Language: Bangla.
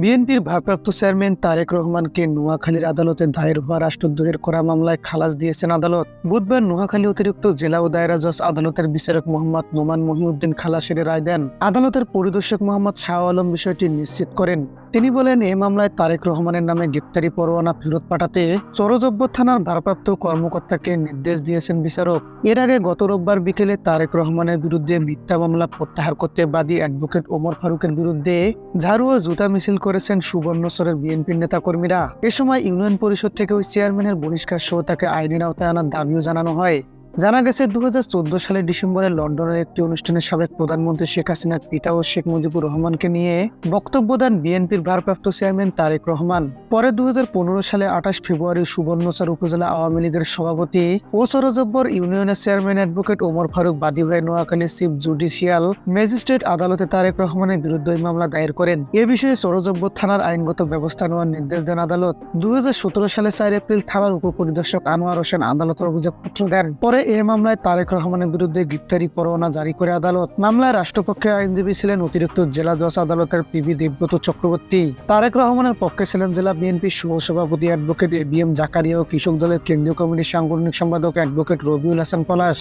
বিএনপির ভারপ্রাপ্ত চেয়ারম্যান তারেক রহমানকে নোয়াখালীর আদালতে দায়ের হওয়া রাষ্ট্রদ্রোহের করা মামলায় খালাস দিয়েছেন আদালত। বুধবার নোয়াখালী অতিরিক্ত জেলা ও দায়রা জজ আদালতের বিচারক মোহাম্মদ নোমান মহিউদ্দিন খালাসের রায় দেন। আদালতের পরিদর্শক মোহাম্মদ শাহ আলম বিষয়টি নিশ্চিত করেন। তিনি বলেন এই মামলায় তারেক রহমানের নামে গ্রেপ্তারি পরোয়ানা ফেরত পাঠাতে চরজব্য থানার ভারপ্রাপ্ত কর্মকর্তাকে নির্দেশ দিয়েছেন বিচারক। এর আগে গত রোববার বিকেলে তারেক রহমানের বিরুদ্ধে মিথ্যা মামলা প্রত্যাহার করতে বাদী অ্যাডভোকেট ওমর ফারুকের বিরুদ্ধে ঝাড়ু ও জুতা মিছিল করেছেন সুবর্ণচরের বিএনপির নেতাকর্মীরা। এ সময় ইউনিয়ন পরিষদ থেকে ওই চেয়ারম্যানের বহিষ্কার সহ তাকে আইনের আওতায় আনার দাবিও জানানো হয়। জানা গেছে দু হাজার চোদ্দ সালের ডিসেম্বরে লন্ডনের একটি অনুষ্ঠানে সাবেক প্রধানমন্ত্রী শেখ হাসিনার পিতা ও শেখ মুজিবুর রহমানকে নিয়ে বক্তব্য দেন বিএনপির ভারপ্রাপ্ত চেয়ারম্যান তারেক রহমান। পরে দু হাজার পনেরো সালে আঠাশ ফেব্রুয়ারি সুবর্ণচর উপজেলা আওয়ামী লীগের সভাপতি ও সরজব্বর ইউনিয়নের চেয়ারম্যান অ্যাডভোকেট ওমর ফারুক বাদী হয়ে নোয়াখালী চিফ জুডিশিয়াল ম্যাজিস্ট্রেট আদালতে তারেক রহমানের বিরুদ্ধে মামলা দায়ের করেন। এ বিষয়ে সরজব্বর থানার আইনগত ব্যবস্থা নেওয়ার নির্দেশ দেন আদালত। দু হাজার সতেরো সালে চার এপ্রিল থানার উপপরিদর্শক আনোয়ার হোসেন আদালতে অভিযোগপত্র দেন। পরে এ মামলায় তারেক রহমানের বিরুদ্ধে গ্রেপ্তারি পরোয়ানা জারি করে আদালত। মামলায় রাষ্ট্রপক্ষে আইনজীবী ছিলেন অতিরিক্ত জেলা জজ আদালতের পিবি দেবব্রত চক্রবর্তী। তারেক রহমানের পক্ষে ছিলেন জেলা বিএনপি সহসভাপতি advocate A B M Zakaria ও কৃষক দলের কেন্দ্রীয় কমিটির সাংগঠনিক সম্পাদক অ্যাডভোকেট রবিউল হাসান পলাশ।